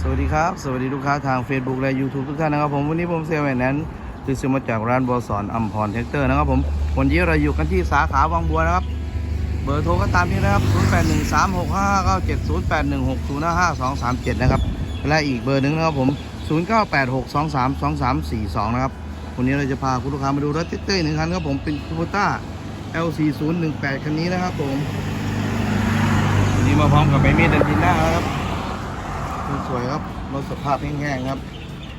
สวัสดีครับ สวัสดีลูกค้าทาง Facebook และ YouTube ทุกท่านนะครับผม วันนี้ผมเซลล์แมนนั้นคือซื้อมาจากร้านบัวสอนอัมพรเทคเตอร์นะครับผม วันนี้เราอยู่กันที่สาขาวังบัวนะครับ เบอร์โทรก็ตามนี้นะครับ 08136597 0816055237 นะครับ และอีกเบอร์หนึ่งนะครับผม 0986232342 นะครับ วันนี้เราจะพาคุณลูกค้ามาดูรถเทคเตอร์หนึ่งคันครับผม เป็นคูโบต้า L4018 คันนี้นะครับผม วันนี้มาพร้อมกับใบมีดดันทิน่าครับ สวยครับรถสภาพแห้งๆครับ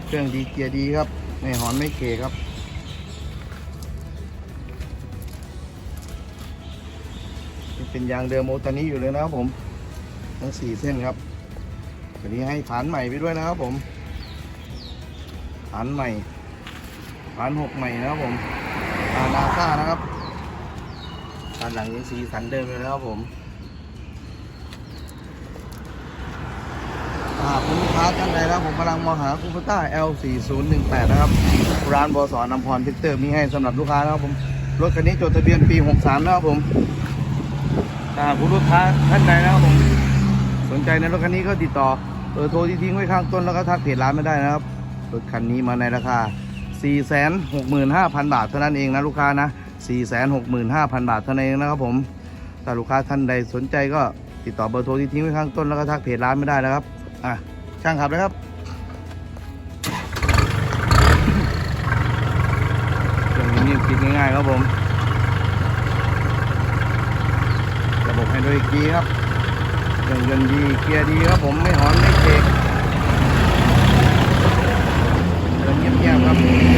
เครื่องดีเกียร์ดีครับ ไม่หอนไม่เคครับเป็นยางเดิมโมตานี้อยู่เลยนะครับผม ทั้งสี่เส้นครับวันนี้ให้ฐานใหม่ไปด้วยนะครับผม ฐานใหม่ ฐานหกใหม่นะครับผมฐานนาซ่านะครับฐานหลังยังสีสันเดิมเลยนะครับผม อ่าคุณลูกค้าท่านใดนะครับผมกำลังมองหาคูปต้า L4018 นะครับ ร้านบสอนำพรพิกเตอร์มีให้สำหรับลูกค้านะครับผม รถคันนี้จดทะเบียนปี 63 นะครับผมอ่าคุณลูกค้าท่านใดนะครับผม สนใจในรถคันนี้ก็ติดต่อเบอร์โทรที่ทิ้งไว้ข้างต้นแล้วก็ทักเพจร้านไม่ได้นะครับ รถคันนี้มาในราคา 465,000 บาทเท่านั้นเองนะลูกค้านะ 465,000 บาทเท่านั้นเองนะครับผมถ้าลูกค้าท่านใดสนใจก็ติดต่อเบอร์โทรที่ทิ้งไว้ข้างต้นแล้วก็ทักเพจร้านไม่ได้นะครับ อะ ช่างขับเลยครับเครื่องนี้คิดง่ายๆครับผม ระบบไฮดรอลิกดีครับเครื่องยนต์ดีเกียร์ดีครับผมไม่หอนไม่เบรกเดินเงียบๆครับ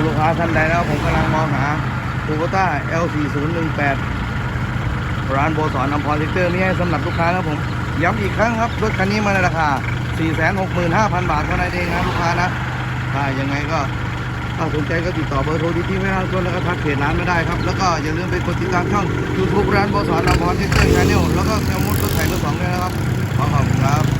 คุณลูกค้าท่านใดแล้วผมกำลังมองหาคูโบต้า L4018 ร้านโบสอนอำพรเทคเตอร์นี่ให้สำหรับลูกค้านะครับผม ย้ำอีกครั้งครับ รถคันนี้มาในราคา 465,000 บาทเท่านั้นเองนะลูกค้านะ ถ้ายังไงก็ถ้าสนใจก็ติดต่อเบอร์โทรที่ที่ไม่ห้างต้นแล้วก็ทักเพจร้านไม่ได้ครับ แล้วก็อย่าลืมไปกดติดตามช่อง YouTube ร้านโบสอนอำพรเทคเตอร์ชาแนลแล้วก็แคมมดรถไถรถสองด้วยนะครับ ขอขอบคุณครับ